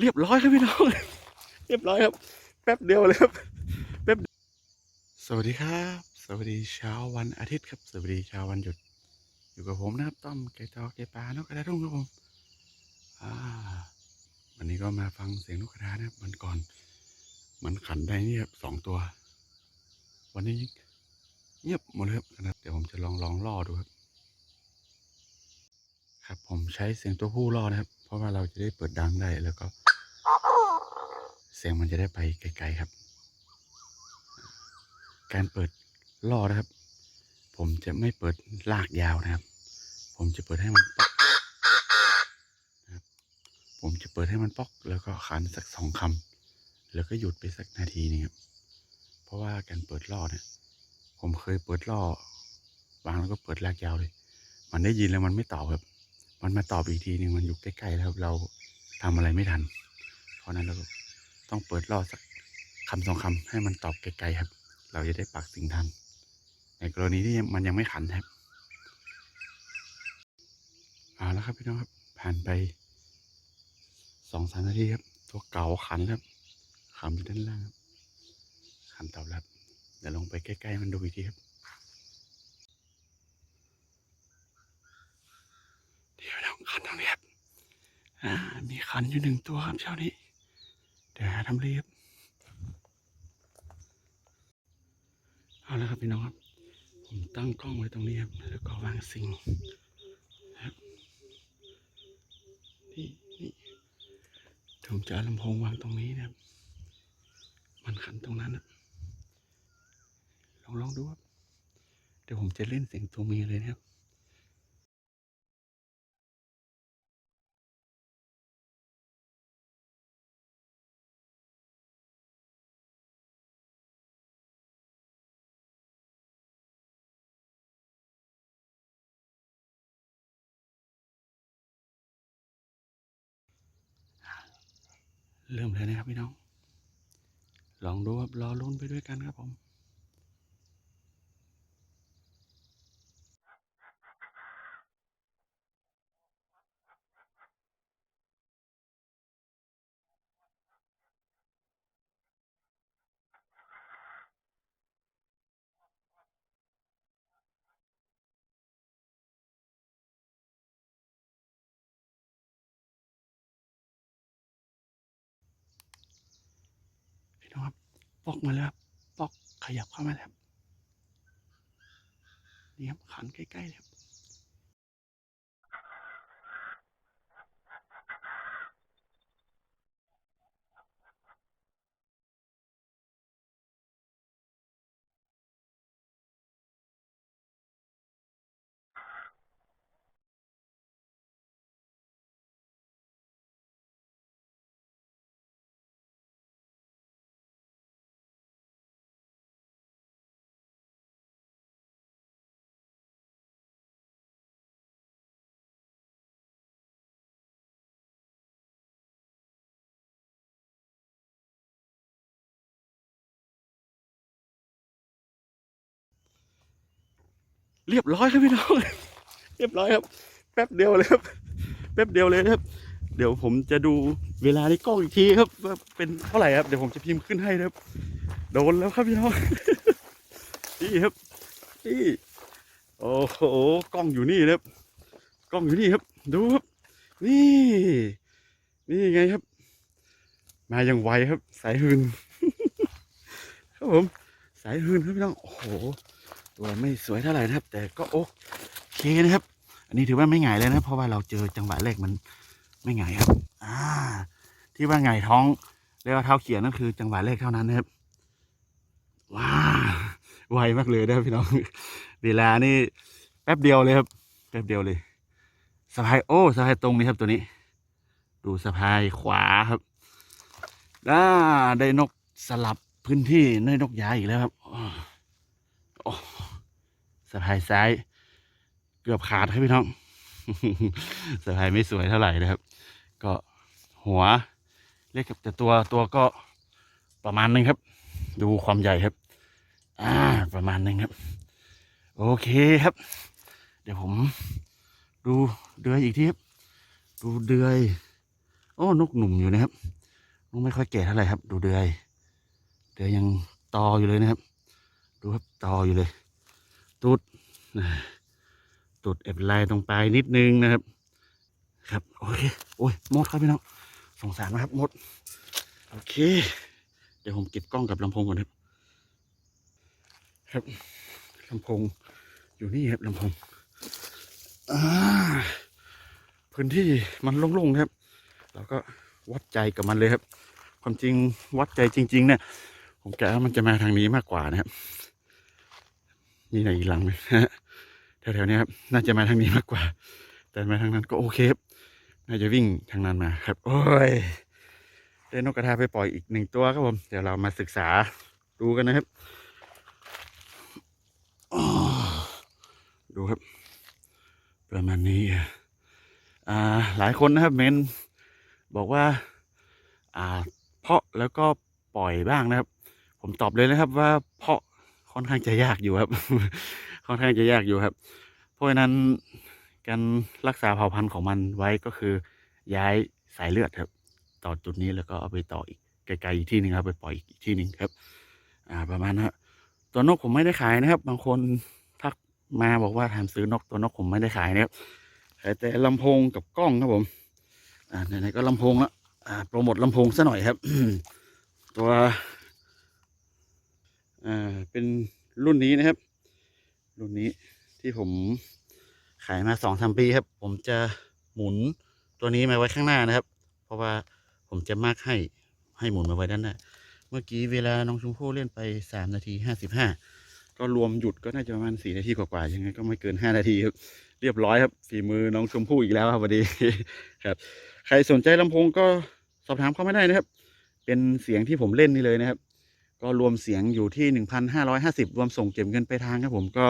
เรียบร้อยครับพี่น้อง เรียบร้อยครับ แป๊บเดียวเลยครับ แป๊บ สวัสดีครับ สวัสดีเช้าวันอาทิตย์ครับ สวัสดีเช้าวันหยุด อยู่กับผมนะครับต้อมไก่จอไก่ปลานกกระทาทุ่งครับผมอ่าวันนี้ก็มาฟังเสียงนกกระทานะครับวันก่อน มันขันได้นี่ครับสองตัว วันนี้เงียบหมดเลยครับนะครับเดี๋ยวผมจะลองลองล่อดูครับ ครับผมใช้เสียงตัวผู้ล่อนะครับ เพราะว่าเราจะได้เปิดดังได้แล้วก็ เสียงมันจะได้ไปไกลๆครับ การเปิดล่อนะครับ ผมจะไม่เปิดลากยาวนะครับ ผมจะเปิดให้มันป๊อกนะครับผมจะเปิดให้มันป๊อก แล้วก็ขันสักสองคำแล้วก็หยุดไปสักนาทีนึงครับ เพราะว่าการเปิดล่อเนี่ยผมเคยเปิดล่อวางแล้วก็เปิดลากยาวเลย มันได้ยินแล้วมันไม่ตอบครับ มันมาตอบอีกทีหนึ่งมันอยู่ใกล้ๆแล้วครับเราทำอะไรไม่ทัน เพราะฉะนั้นเราก็ ต้องเปิดล่อสักคำสองคำให้มันตอบไกลๆครับ เราจะได้ปักสิ่งทัน ในกรณีที่มันยังไม่ขันครับเอาแล้วครับพี่น้องครับ ผ่านไปสองสามนาทีครับ ตัวเก่าขันครับขันอยู่ด้านล่างครับขันตอบรับเดี๋ยวลงไปใกล้ๆมันดูอีกทีครับเดี๋ยวเราขันตรงนี้ครับอ่ามีขันอยู่หนึ่งตัวครับเช้านี้ ทำเรียบเอาละครับพี่น้องครับ ผมตั้งกล้องไว้ตรงนี้ครับ แล้วก็วางสิ่งครับนี่นี่ผมจะเอาลำโพงวางตรงนี้นะครับ มันขันตรงนั้นนะลองลองดูครับ เดี๋ยวผมจะเล่นเสียงตัวเมียเลยนะครับ เริ่มเลยนะครับพี่น้อง ลองดูครับรอลุ้นไปด้วยกันครับผม ปอกมาแล้วปอกขยับเข้ามาแล้วนี่ครับขันใกล้ๆเลย เรียบร้อยครับพี่น้อง เรียบร้อยครับ แป๊บเดียวเลยครับ แป๊บเดียวเลยครับ เดี๋ยวผมจะดูเวลาในกล้องอีกทีครับว่าเป็นเท่าไหร่ครับ เดี๋ยวผมจะพิมพ์ขึ้นให้นะครับ โดนแล้วครับพี่น้อง นี่ครับ นี่ โอ้โห กล้องอยู่นี่นะครับ กล้องอยู่นี่ครับ ดูครับ นี่ นี่ไงครับ มาอย่างไวครับ สายหืนครับผม สายหืนครับพี่น้อง โอ้โห ตัวไม่สวยเท่าไหร่นะครับ แต่ก็โอเคนะครับ อันนี้ถือว่าไม่หงายเลยนะ เพราะว่าเราเจอจังหวะแรกมันไม่หงายครับ อ่า ที่ว่าหงายท้องเรียกว่าเท้าเขียนนั่นคือ จังหวะแรกเท่านั้นนะครับ ว้าวไวมากเลยนะพี่น้อง เวลานี่แป๊บเดียวเลยครับ แป๊บเดียวเลยสะพายโอ้สะพายตรงนี้ครับตัวนี้ ดูสะพายขวาครับอ่าได้นกสลับพื้นที่ได้นกย้ายอีกแล้วครับอ้โอ้ สะพายซ้ายเกือบขาดครับพี่น้องสะพายไม่สวยเท่าไหร่นะครับ ก็หัวเล็กครับแต่ตัวตัวก็ประมาณนึงครับ ดูความใหญ่ครับ อ่า ประมาณนึงครับ โอเคครับ เดี๋ยวผมดูเดือยอีกทีครับ ดูเดือยโอ้นกหนุ่มอยู่นะครับนกไม่ค่อยแก่เท่าไหร่ครับ ดูเดือยเดือยยังตออยู่เลยนะครับ ดูครับตออยู่เลย ตูดนะตูดเอฟลายตรงปลายนิดนึงนะครับ ครับโอเคโอ้ยมดครับพี่น้องสงสารนะครับมดโอเค เดี๋ยวผมเก็บกล้องกับลำโพงก่อนครับ ครับลำโพงอยู่นี่ครับลำโพงอ่าพื้นที่มันโล่งๆครับ เราก็วัดใจกับมันเลยครับ ความจริงวัดใจจริง ๆ เนี่ย ผมกะว่ามันจะมาทางนี้มากกว่านะครับ มีไหนอีกหลังไหมแถวๆนี้ครับ น่าจะมาทางนี้มากกว่า แต่มาทางนั้นก็โอเคครับน่าจะวิ่งทางนั้นมาครับ โอ้ยได้นกกระทาไปปล่อยอีกหนึ่งตัวครับผม เดี๋ยวเรามาศึกษาดูกันนะครับ ดูครับ ประมาณนี้ อ่า หลายคนนะครับ เมนบอกว่า อ่า เพาะแล้วก็ปล่อยบ้างนะครับ ผมตอบเลยนะครับว่าเพาะ ค่อนข้างจะยากอยู่ครับ ค่อนข้างจะยากอยู่ครับ เพราะฉะนั้นการรักษาเผ่าพันธุ์ของมันไว้ก็คือ ย้ายสายเลือดครับ ต่อจุดนี้แล้วก็เอาไปต่ออีกไกลๆอีกที่หนึ่งครับ ไปปล่อยอีกที่หนึ่งครับ อ่า ประมาณนั้นครับตัวนกผมไม่ได้ขายนะครับ บางคนทักมาบอกว่าถามซื้อนกตัวนกผมไม่ได้ขายนะครับแต่ลำโพงกับกล้องครับผม อ่าไหนๆก็ลำโพงแล้วอ่าโปรโมทลำโพงซะหน่อยครับ ตัว อ่าเป็นรุ่นนี้นะครับ รุ่นนี้ที่ผมขายมาสองสามปีครับ ผมจะหมุนตัวนี้มาไว้ข้างหน้านะครับ เพราะว่าผมจะมากให้ให้หมุนมาไว้ด้านหน้า เมื่อกี้เวลาน้องชมพู่เล่นไปสามนาทีห้าสิบห้าก็รวมหยุดก็น่าจะประมาณสี่นาทีกว่าๆยังไงก็ไม่เกินห้านาทีครับเรียบร้อยครับฝีมือน้องชมพู่อีกแล้วครับวันนี้ครับ ใครสนใจลำโพงก็สอบถามเข้ามาได้นะครับ เป็นเสียงที่ผมเล่นนี่เลยนะครับ ก็รวมเสียงอยู่ที่หนึ่งพันห้าร้อยห้าสิบรวมส่งเก็บเงินไปทางครับผมก็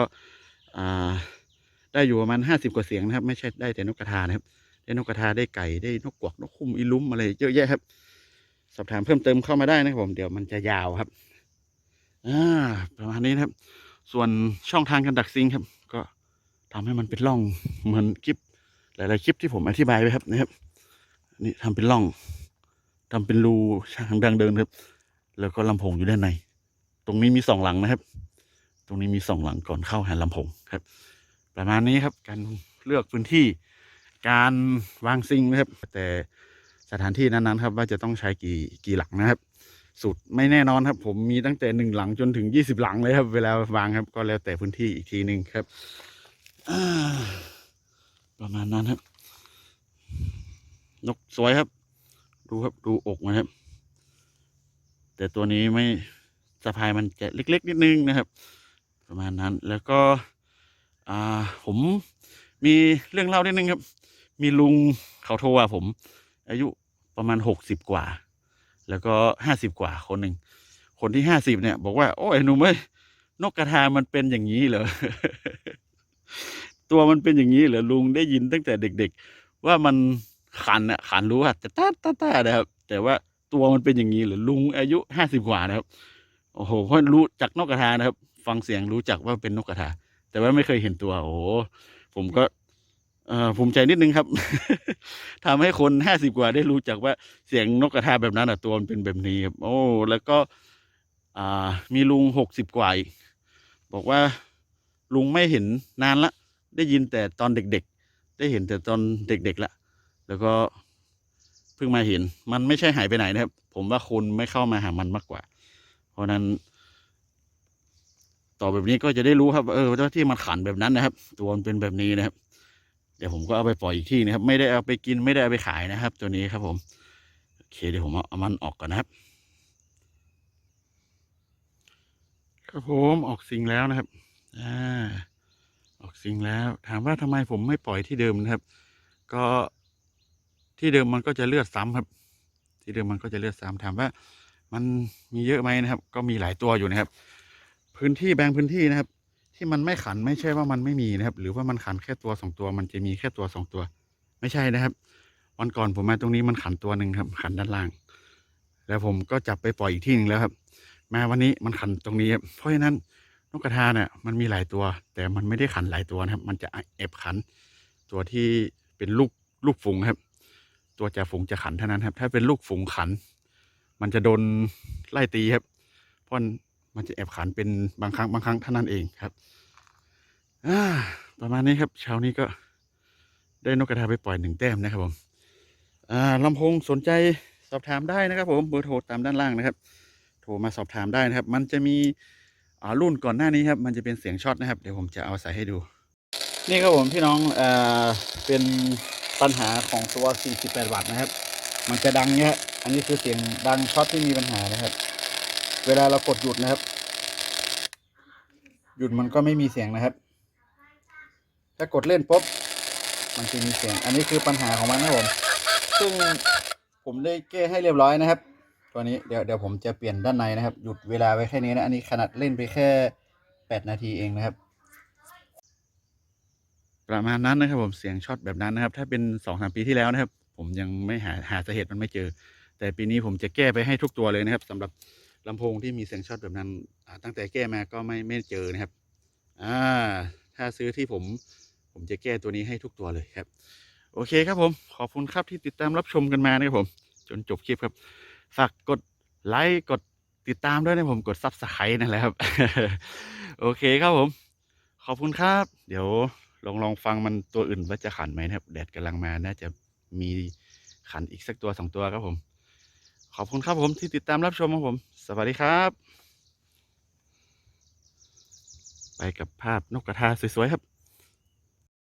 ได้อยู่ประมาณห้าสิบกว่าเสียงนะครับ ไม่ใช่ได้แต่นกกระทานะครับ ได้นกกระทาได้ไก่ได้นกกวักนกคุ้มอีลุ้มอะไรเยอะแยะครับ สอบถามเพิ่มเติมเข้ามาได้นะครับผมเดี๋ยวมันจะยาวครับอ่าประมาณนี้นะครับ ส่วนช่องทางการดักซิงครับ ก็ทำให้มันเป็นร่องเหมือนคลิปหลาย ๆ คลิปที่ผมอธิบายไว้ครับนะครับ นี่ทำเป็นร่องทำเป็นรูทางดังเดินครับ แล้วก็ลำโพงอยู่ด้านใน ตรงนี้มีสองหลังนะครับ ตรงนี้มีสองหลังก่อนเข้าหาลำโพงครับ ประมาณนี้ครับ การเลือกพื้นที่ การวางซิงนะครับ แต่สถานที่นั้นๆครับ ว่าจะต้องใช้กี่กี่หลังนะครับ สุดไม่แน่นอนครับ ผมมีตั้งแต่หนึ่งหลังจนถึงยี่สิบหลังเลยครับ เวลาวางครับก็แล้วแต่พื้นที่อีกทีหนึ่งครับประมาณนั้นครับ นกสวยครับ ดูครับดูอกมันครับ แต่ตัวนี้ไม่สะพายมันจะเล็ก ๆ นิดนึงนะครับ ประมาณนั้นแล้วก็ผมมีเรื่องเล่านิดนึงครับ มีลุงเขาโทรว่าผม อายุประมาณหกสิบกว่า แล้วก็ห้าสิบกว่าคนหนึ่งคนที่ห้าสิบเนี่ย บอกว่า โอ้ยหนุ่มเอ้ยนกกระทามันเป็นอย่างนี้เหรอตัวมันเป็นอย่างนี้เหรอลุงได้ยินตั้งแต่เด็ก ๆ ว่ามันขันอะขันรู้ว่าจะต้าต้าต้านะครับ แต่ว่า ตัวมันเป็นอย่างนี้หรือลุงอายุห้าสิบกว่านะครับ โอ้โหเพราะรู้จักนกกระทานะครับ ฟังเสียงรู้จักว่าเป็นนกกระทา แต่ว่าไม่เคยเห็นตัว โอ้ผมก็เออภูมิใจนิดนึงครับทำให้คนห้าสิบกว่าได้รู้จักว่าเสียงนกกระทาแบบนั้นอะตัวมันเป็นแบบนี้ครับโอ้แล้วก็ อ่า มีลุงหกสิบกว่าอีกบอกว่าลุงไม่เห็นนานละ ได้ยินแต่ตอนเด็กๆ ได้เห็นแต่ตอนเด็กๆละแล้วก็ เพิ่งมาเห็น มันไม่ใช่หายไปไหนนะครับ ผมว่าคนไม่เข้ามาหามันมากกว่า เพราะฉะนั้น ต่อแบบนี้ก็จะได้รู้ครับ เออว่าที่มันขันแบบนั้นนะครับ ตัวมันเป็นแบบนี้นะครับ เดี๋ยวผมก็เอาไปปล่อยอีกที่นะครับ ไม่ได้เอาไปกินไม่ได้เอาไปขายนะครับ ตัวนี้ครับ ผมโอเคเดี๋ยวผมเอามันออกก่อนนะครับ ครับผมออกซิงแล้วนะครับอ่าออกซิงแล้ว ถามว่าทำไมผมไม่ปล่อยที่เดิมนะครับ ก็ ที่เดิมมันก็จะเลือดซ้ำครับ ที่เดิมมันก็จะเลือดซ้ำถามว่า มันมีเยอะไหมนะครับ ก็มีหลายตัวอยู่นะครับ พื้นที่แบ่งพื้นที่นะครับ ที่มันไม่ขันไม่ใช่ว่ามันไม่มีนะครับ หรือว่ามันขันแค่ตัวสองตัว มันจะมีแค่ตัวสองตัว ไม่ใช่นะครับ วันก่อนผมมาตรงนี้มันขันตัวหนึ่งครับ ขันด้านล่าง แล้วผมก็จับไปปล่อยอีกที่หนึ่งแล้วครับ มาวันนี้มันขันตรงนี้ครับเพราะฉะนั้นนกกระทาเนี่ยมันมีหลายตัว แต่มันไม่ได้ขันหลายตัวนะครับ มันจะแอบขันตัวที่เป็นลูกลูกฝูงครับ ตัวจ่าฝูงจะขันเท่านั้นครับ ถ้าเป็นลูกฝูงขัน มันจะโดนไล่ตีครับ เพราะมันจะแอบขันเป็นบางครั้งบางครั้งเท่านั้นเองครับอ่าประมาณนี้ครับเช้านี้ก็ได้นกกระทาไปปล่อยหนึ่งแต้มนะครับผมอ่าลำโพงสนใจสอบถามได้นะครับ ผมเบอร์โทรตามด้านล่างนะครับ โทรมาสอบถามได้นะครับ มันจะมีอ่ารุ่นก่อนหน้านี้ครับ มันจะเป็นเสียงช็อตนะครับ เดี๋ยวผมจะเอาใส่ให้ดู นี่ครับผมพี่น้องอ่อเป็น ปัญหาของตัว 48 วัตต์นะครับ มันจะดังเนี่ยอันนี้คือเสียงดังช็อตที่มีปัญหานะครับ เวลาเรากดหยุดนะครับ หยุดมันก็ไม่มีเสียงนะครับ ถ้ากดเล่นปุ๊บ มันจะมีเสียง อันนี้คือปัญหาของมันนะผม ซึ่งผมได้แก้ให้เรียบร้อยนะครับ ตัวนี้เดี๋ยวเดี๋ยวผมจะเปลี่ยนด้านในนะครับ หยุดเวลาไว้แค่นี้นะ อันนี้ขนาดเล่นไปแค่ 8 นาทีเองนะครับ ประมาณนั้นนะครับผมเสียงช็อตแบบนั้นนะครับ ถ้าเป็นสองสามปีที่แล้วนะครับ ผมยังไม่หาหาสาเหตุมันไม่เจอ แต่ปีนี้ผมจะแก้ไปให้ทุกตัวเลยนะครับสำหรับลำโพงที่มีเสียงช็อตแบบนั้น ตั้งแต่แก้มาก็ไม่ไม่เจอนะครับอ่าถ้าซื้อที่ผม ผมจะแก้ตัวนี้ให้ทุกตัวเลยครับ โอเคครับผม ขอบคุณครับที่ติดตามรับชมกันมานะครับผม จนจบคลิปครับฝากกดไลค์กดติดตามด้วยนะผมกดซับสไครต์นั่นแหละครับ โอเคครับผม ขอบคุณครับ เดี๋ยว ลองลองฟังมันตัวอื่นว่าจะขันไหมนะครับ แดดกำลังมาน่าจะมีขันอีกสักตัวสองตัวครับผม ขอบคุณครับผมที่ติดตามรับชมครับผม สวัสดีครับ ไปกับภาพนกกระทาสวยๆครับ